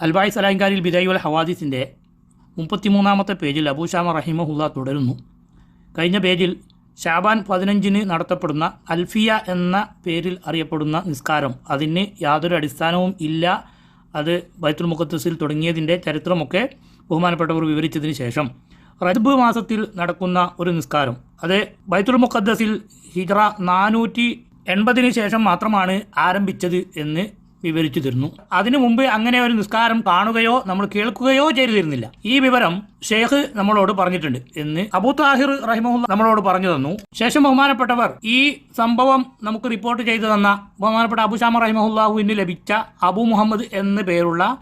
അൽബായ് സലാൻകാരിൽ ബിദായുൽ ഹവാദിസിന്റെ മുപ്പത്തിമൂന്നാമത്തെ പേജിൽ അബൂഷാമ റഹിമഹുല്ല തുടരുന്നു. കഴിഞ്ഞ പേജിൽ ഷാബാൻ പതിനഞ്ചിന് നടത്തപ്പെടുന്ന അൽഫിയ എന്ന പേരിൽ അറിയപ്പെടുന്ന നിസ്കാരം അതിന് യാതൊരു അടിസ്ഥാനവും ഇല്ല. അത് ബൈത്തുൽ മുഖത്തസിൽ തുടങ്ങിയതിന്റെ ചരിത്രമൊക്കെ ബഹുമാനപ്പെട്ടവർ വിവരിച്ചതിന് ശേഷം റജബ് മാസത്തിൽ നടക്കുന്ന ഒരു നിസ്കാരം. അത് ബൈത്തുൽ മുഖദ്ദസിൽ ഹിജറ നാനൂറ്റി എൺപതിന് ശേഷം മാത്രമാണ് ആരംഭിച്ചത് എന്ന് വിവരിച്ചു തരുന്നു. അതിനു മുമ്പ് അങ്ങനെ ഒരു നിസ്കാരം കാണുകയോ നമ്മൾ കേൾക്കുകയോ ചെയ്തിരുന്നില്ല. ഈ വിവരം ഷേഖ് നമ്മളോട് പറഞ്ഞിട്ടുണ്ട് എന്ന് അബൂ താഹിർ റഹിമുല്ല നമ്മളോട് പറഞ്ഞു തന്നു. ശേഷം ബഹുമാനപ്പെട്ടവർ ഈ സംഭവം നമുക്ക് റിപ്പോർട്ട് ചെയ്തു തന്ന ബഹുമാനപ്പെട്ട അബുഷാമ റഹിമഹുല്ലാഹുവിന് ലഭിച്ച അബു മുഹമ്മദ് എന്ന് പേരുള്ള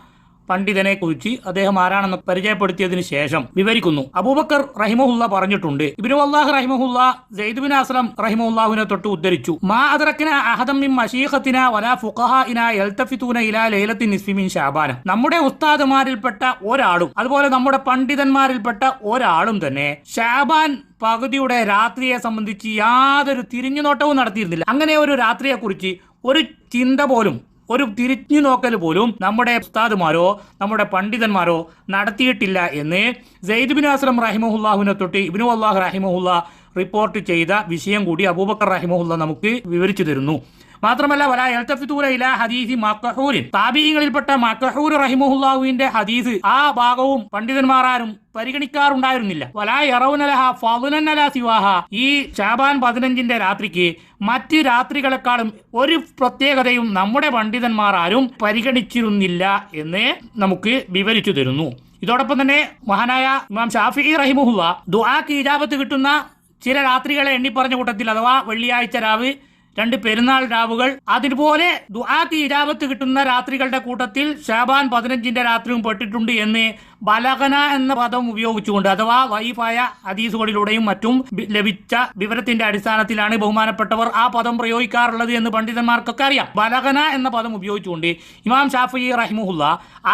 പണ്ഡിതനെ കുറിച്ച് അദ്ദേഹം ആരാണെന്ന് പരിചയപ്പെടുത്തിയതിനു ശേഷം വിവരിക്കുന്നു. അബൂബക്കർ റഹിമഹുല്ല പറഞ്ഞിട്ടുണ്ട്. ഇബിനു അള്ളാഹ് റഹിമഹുല്ല ജയ്ദുബിൻ അസ്ലം റഹിമഹുല്ലാഹുവിനെ തൊട്ട് ഉദ്ധരിച്ചു. മാ അദറക്കിന അഹദമിൻ മഷീഖത്തിന വലാ ഫുഖഹാഇന യൽതഫിതൂന ഇലാ ലൈലത്തിൻ നിസ്ഫി മിൻ ഷാബാന നമ്മുടെ ഉസ്താദുമാരിൽപ്പെട്ട ഒരാളും അതുപോലെ നമ്മുടെ പണ്ഡിതന്മാരിൽപ്പെട്ട ഒരാളും തന്നെ ഷാബാൻ പകുതിയുടെ രാത്രിയെ സംബന്ധിച്ച് യാതൊരു തിരിഞ്ഞുനോട്ടവും നടത്തിയിരുന്നില്ല. അങ്ങനെ ഒരു രാത്രിയെക്കുറിച്ച് ഒരു ചിന്ത പോലും ഒരു തിരിഞ്ഞു നോക്കൽ പോലും നമ്മുടെ ഉസ്താദുമാരോ നമ്മുടെ പണ്ഡിതന്മാരോ നടത്തിയിട്ടില്ല എന്ന് സെയ്ദ് ബിൻ അസ്ലം റഹിമഹുല്ലാഹുവിനെ തൊട്ട് ഇബിനു അള്ളാഹ് റഹിമഹുല്ല റിപ്പോർട്ട് ചെയ്ത വിഷയം കൂടി അബൂബക്കർ റഹിമഹുല്ല നമുക്ക് വിവരിച്ചു തരുന്നു. മാത്രമല്ല വല എൽത്തഫിത്തൂര ഹദീസി മക്കഹൂരിൻ താബീയങ്ങളിൽപ്പെട്ട മക്കഹൂർ റഹിമുഹുല്ലാഹുവിന്റെ ഹദീസ് ആ ഭാഗവും പണ്ഡിതന്മാരാരും പരിഗണിക്കാറുണ്ടായിരുന്നില്ല. വല യറൗനലഹ ഫലുനല സിവാഹ. ഈ ഷാബാൻ പതിനഞ്ചിന്റെ രാത്രിക്ക് മറ്റ് രാത്രികളെക്കാളും ഒരു പ്രത്യേകതയും നമ്മുടെ പണ്ഡിതന്മാർ ആരും പരിഗണിച്ചിരുന്നില്ല എന്ന് നമുക്ക് വിവരിച്ചു തരുന്നു. ഇതോടൊപ്പം തന്നെ മഹാനായ ഇമാം ഷാഫി റഹിമുഹുല്ല ദുആക്ക് ഇജാബത്ത് കിട്ടുന്ന ചില രാത്രികളെ എണ്ണി പറഞ്ഞ കൂട്ടത്തിൽ അഥവാ വെള്ളിയാഴ്ച രാവ് രണ്ട് പെരുന്നാൾ രാവുകൾ. അതുപോലെ ദുആ തീരാപത്ത് കിട്ടുന്ന രാത്രികളുടെ കൂട്ടത്തിൽ ഷാബാൻ പതിനഞ്ചിന്റെ രാത്രിയും പെട്ടിട്ടുണ്ട് എന്ന് ബലഗന എന്ന പദം ഉപയോഗിച്ചുകൊണ്ട് അഥവാ വൈഫായ ഹദീസുകളിലൂടെയും മറ്റും ലഭിച്ച വിവരത്തിന്റെ അടിസ്ഥാനത്തിലാണ് ബഹുമാനപ്പെട്ടവർ ആ പദം പ്രയോഗിക്കാറുള്ളത് എന്ന് പണ്ഡിതന്മാർക്കൊക്കെ അറിയാം. ബലഗന എന്ന പദം ഉപയോഗിച്ചുകൊണ്ട് ഇമാം ഷാഫി റഹിമുല്ല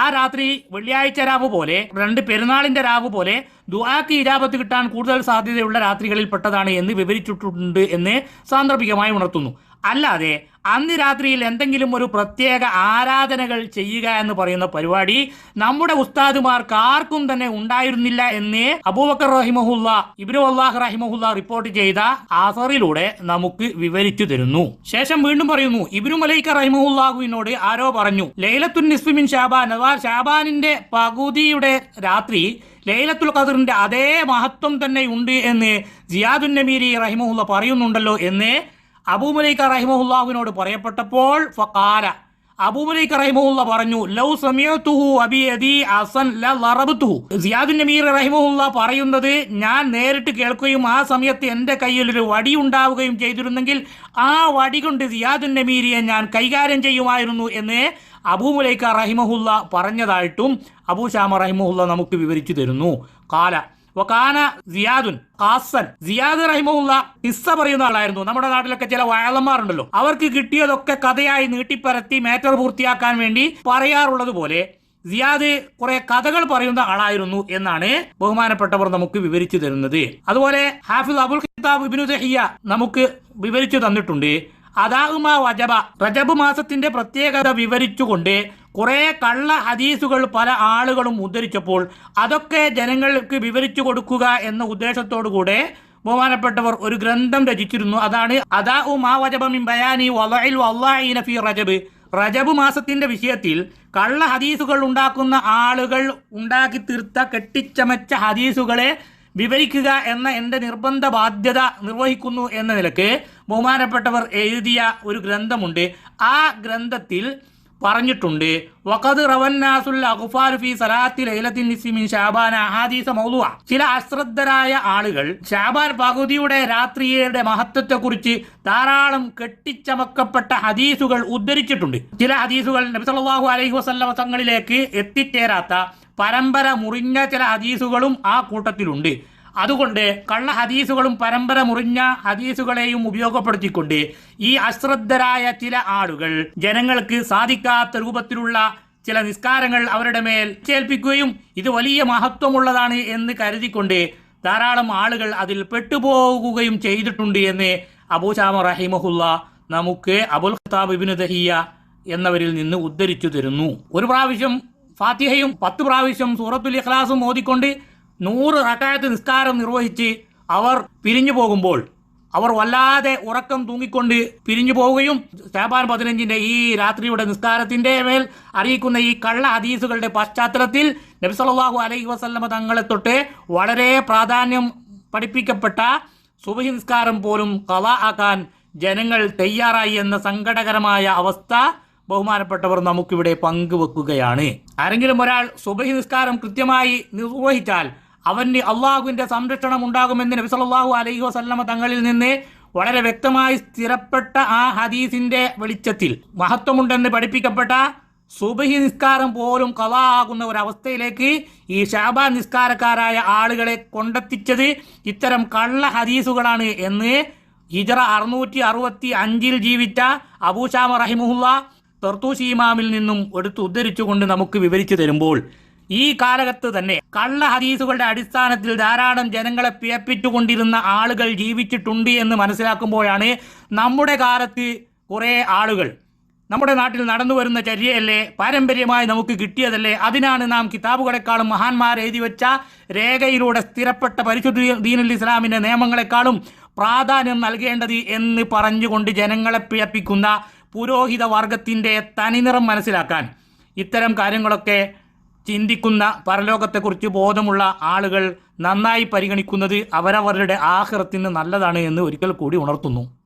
ആ രാത്രി വെള്ളിയാഴ്ച രാവ് പോലെ രണ്ട് പെരുന്നാളിന്റെ രാവ് പോലെ ദുആക്ക് ഇജാബത്ത് കിട്ടാൻ കൂടുതൽ സാധ്യതയുള്ള രാത്രികളിൽ പെട്ടതാണ് എന്ന് വിവരിച്ചിട്ടുണ്ട് എന്ന് സാന്ദർഭികമായി ഉണർത്തുന്നു. അല്ലാതെ അന്ന് രാത്രിയിൽ എന്തെങ്കിലും ഒരു പ്രത്യേക ആരാധനകൾ ചെയ്യുക എന്ന് പറയുന്ന പരിപാടി നമ്മുടെ ഉസ്താദുമാർക്ക് ആർക്കും തന്നെ ഉണ്ടായിരുന്നില്ല എന്ന് അബൂബക്കർ റഹിമഹുല്ല ഇബ്രു അള്ളാഹ് റഹിമഹുല്ല റിപ്പോർട്ട് ചെയ്ത ആസറിലൂടെ നമുക്ക് വിവരിച്ചു തരുന്നു. ശേഷം വീണ്ടും പറയുന്നു ഇബ്രു മലൈക്ക റഹിമഹുല്ലാഹുവിനോട് ആരോ പറഞ്ഞു ലൈലത്തുൻ നിസ്ഫിമിൻ ഷാബാൻ അഥവാ ഷാബാനിന്റെ പകുതിയുടെ രാത്രി ലൈലത്തുൽ ഖദറിന്റെ അതേ മഹത്വം തന്നെ ഉണ്ട് എന്ന് ജിയാദുൻ നബീരി റഹിമഹുല്ല പറയുന്നുണ്ടല്ലോ എന്ന് അബൂമലൈക്ക റഹിമഹുല്ലാഹുവിനോട് പറയപ്പെട്ടപ്പോൾ ഫഖാല അബൂമലൈക്ക റഹിമഹുല്ല പറഞ്ഞു ലൗ സമയത്തുഹു അബി അദി അസൻ ലറബത്തുഹു സിയാദുൻ നമീർ റഹിമഹുല്ല പറയുന്നത് ഞാൻ നേരിട്ട് കേൾക്കുകയും ആ സമയത്ത് എന്റെ കയ്യിൽ ഒരു വടി ഉണ്ടാവുകയും ചെയ്തിരുന്നെങ്കിൽ ആ വടി കൊണ്ട് സിയാദുൻ നമീരിയെ ഞാൻ കൈകാര്യം ചെയ്യുമായിരുന്നു എന്ന് അബൂമുലൈക്ക റഹിമഹുല്ല പറഞ്ഞതായിട്ടും അബൂ ഷാമ റഹിമഹുല്ല നമുക്ക് വിവരിച്ചു തരുന്നു. കാല വക്കാന സിയാദുൻ ഖാസൻ. സിയാദ് റഹിമുള്ള ഹിസ്സ പറയുന്ന ആളായിരുന്നു. നമ്മുടെ നാട്ടിലൊക്കെ ചില വയലന്മാരുണ്ടല്ലോ അവർക്ക് കിട്ടിയതൊക്കെ കഥയായി നീട്ടിപ്പരത്തി മാറ്റർ പൂർത്തിയാക്കാൻ വേണ്ടി പറയാറുള്ളത് പോലെ സിയാദ് കുറെ കഥകൾ പറയുന്ന ആളായിരുന്നു എന്നാണ് ബഹുമാനപ്പെട്ടവർ നമുക്ക് വിവരിച്ചു തരുന്നത്. അതുപോലെ ഹാഫിദ് അബുൽ ഖിതാബ് ഇബ്നു ദഹിയ നമുക്ക് വിവരിച്ചു തന്നിട്ടുണ്ട്. അതാഹുമ വജബ റജബ് മാസത്തിന്റെ പ്രത്യേകത വിവരിച്ചുകൊണ്ട് കുറെ കള്ള ഹദീസുകൾ പല ആളുകളും ഉദ്ധരിച്ചപ്പോൾ അതൊക്കെ ജനങ്ങൾക്ക് വിവരിച്ചു കൊടുക്കുക എന്ന ഉദ്ദേശത്തോടു കൂടെ ബഹുമാനപ്പെട്ടവർ ഒരു ഗ്രന്ഥം രചിച്ചിരുന്നു. അതാണ് അതാ ഉ വജബ മിൻ ബയാനി വലയിൽ റജബ്. റജബ് മാസത്തിന്റെ വിഷയത്തിൽ കള്ള ഹദീസുകൾ ഉണ്ടാക്കുന്ന ആളുകൾ ഉണ്ടാക്കി തീർത്ത കെട്ടിച്ചമച്ച ഹദീസുകളെ വിവരിക്കുക എന്ന എന്റെ നിർബന്ധ ബാധ്യത നിർവഹിക്കുന്നു എന്ന നിലയ്ക്ക് ബഹുമാനപ്പെട്ടവർ എഴുതിയ ഒരു ഗ്രന്ഥമുണ്ട്. ആ ഗ്രന്ഥത്തിൽ പറഞ്ഞിട്ടുണ്ട്. വഖദ് റവന്നാസുൽ അഖ്ഫാർ ഫി സലാത്തി ലൈലത്തിൻ നിസ്മിൻ ഷാബാൻ അഹാദീസ മൗലുവ. ചില അശ്രദ്ധരായ ആളുകൾ ഷാബാൻ പകുതിയുടെ രാത്രിയുടെ മഹത്വത്തെക്കുറിച്ച് ധാരാളം കെട്ടിച്ചമക്കപ്പെട്ട ഹദീസുകൾ ഉദ്ധരിച്ചിട്ടുണ്ട്. ചില ഹദീസുകൾ നബി സല്ലല്ലാഹു അലൈഹി വസല്ലമ തങ്ങളിലേക്ക് എത്തിച്ചേരാത്ത പരമ്പര മുറിഞ്ഞ ചില ഹദീസുകളും ആ കൂട്ടത്തിലുണ്ട്. അതുകൊണ്ട് കള്ള ഹദീസുകളും പരമ്പര മുറിഞ്ഞ ഹദീസുകളെയും ഉപയോഗപ്പെടുത്തിക്കൊണ്ട് ഈ അശ്രദ്ധരായ ചില ആളുകൾ ജനങ്ങൾക്ക് സാധിക്കാത്ത രൂപത്തിലുള്ള ചില നിസ്കാരങ്ങൾ അവരുടെ മേൽ ചേൽപ്പിക്കുകയും ഇത് വലിയ മഹത്വമുള്ളതാണ് എന്ന് കരുതിക്കൊണ്ട് ധാരാളം ആളുകൾ അതിൽ പെട്ടുപോകുകയും ചെയ്തിട്ടുണ്ട് എന്ന് അബൂശാമ റഹിമഹുല്ല നമുക്ക് അബുൽ ഖത്താബ് ഇബിന് ദഹിയ എന്നവരിൽ നിന്ന് ഉദ്ധരിച്ചു തരുന്നു. ഒരു പ്രാവശ്യം ഫാത്തിഹയും പത്ത് പ്രാവശ്യം സൂറത്തുൽ ഇഖ്ലാസും ഓതിക്കൊണ്ട് നൂറ് റക്കായത്ത് നിസ്കാരം നിർവഹിച്ച് അവർ പിരിഞ്ഞു പോകുമ്പോൾ അവർ വല്ലാതെ ഉറക്കം തൂങ്ങിക്കൊണ്ട് പിരിഞ്ഞു പോവുകയും ഷാബാൻ പതിനഞ്ചിന്റെ ഈ രാത്രിയുടെ നിസ്കാരത്തിന്റെ മേൽ അറിയിക്കുന്ന ഈ കള്ള ഹദീസുകളുടെ പശ്ചാത്തലത്തിൽ നബി സല്ലല്ലാഹു അലൈഹി വസല്ലമ തങ്ങളെ തൊട്ട് വളരെ പ്രാധാന്യം പഠിപ്പിക്കപ്പെട്ട സുബഹി നിസ്കാരം പോലും കല ആക്കാൻ ജനങ്ങൾ തയ്യാറായി എന്ന സങ്കടകരമായ അവസ്ഥ ബഹുമാനപ്പെട്ടവർ നമുക്കിവിടെ പങ്കുവെക്കുകയാണ്. ആരെങ്കിലും ഒരാൾ സുബഹി നിസ്കാരം കൃത്യമായി നിർവഹിച്ചാൽ അവന് അള്ളാഹുവിന്റെ സംരക്ഷണം ഉണ്ടാകുമെന്ന് നബി സല്ലല്ലാഹു അലൈഹി വസല്ലമ തങ്ങളിൽ നിന്ന് വളരെ വ്യക്തമായി സ്ഥിരപ്പെട്ട ആ ഹദീസിന്റെ വെളിച്ചത്തിൽ മഹത്വമുണ്ടെന്ന് പഠിപ്പിക്കപ്പെട്ട സുബഹി നിസ്കാരം പോലും കഥ ആകുന്ന ഒരവസ്ഥയിലേക്ക് ഈ ഷാബ നിസ്കാരക്കാരായ ആളുകളെ കൊണ്ടെത്തിച്ചത് ഇത്തരം കള്ള ഹദീസുകളാണ് എന്ന് ഹിജറ അറുന്നൂറ്റി അറുപത്തി അഞ്ചിൽ ജീവിച്ച അബൂഷാമ റഹിമുല്ല തെർത്തൂഷി ഇമാമിൽ നിന്നും എടുത്ത് ഉദ്ധരിച്ചുകൊണ്ട് നമുക്ക് വിവരിച്ചു തരുമ്പോൾ ഈ കാലഘട്ടത്ത് തന്നെ കള്ള ഹദീസുകളുടെ അടിസ്ഥാനത്തിൽ ധാരാളം ജനങ്ങളെ പിയപ്പിച്ചുകൊണ്ടിരുന്ന ആളുകൾ ജീവിച്ചിട്ടുണ്ട് എന്ന് മനസ്സിലാക്കുമ്പോഴാണ് നമ്മുടെ കാലത്ത് കുറേ ആളുകൾ. നമ്മുടെ നാട്ടിൽ നടന്നു വരുന്ന ചര്യയല്ലേ? പാരമ്പര്യമായി നമുക്ക് കിട്ടിയതല്ലേ? അതിനാണ് നാം കിതാബുകളെക്കാളും മഹാന്മാർ എഴുതി വെച്ച രേഖയിലൂടെ സ്ഥിരപ്പെട്ട പരിശുദ്ധ ദീനുൽ ഇസ്ലാമിന്റെ നിയമങ്ങളെക്കാളും പ്രാധാന്യം നൽകേണ്ടത് എന്ന് പറഞ്ഞുകൊണ്ട് ജനങ്ങളെ പിഴപ്പിക്കുന്ന പുരോഹിത വർഗത്തിന്റെ തനിനിറം മനസ്സിലാക്കാൻ ഇത്തരം കാര്യങ്ങളൊക്കെ ചിന്തിക്കുന്ന പരലോകത്തെക്കുറിച്ച് ബോധമുള്ള ആളുകൾ നന്നായി പരിഗണിക്കുന്നത് അവരവരുടെ ആഹ്റത്തിന് നല്ലതാണ് എന്ന് ഒരിക്കൽ കൂടി ഉണർത്തുന്നു.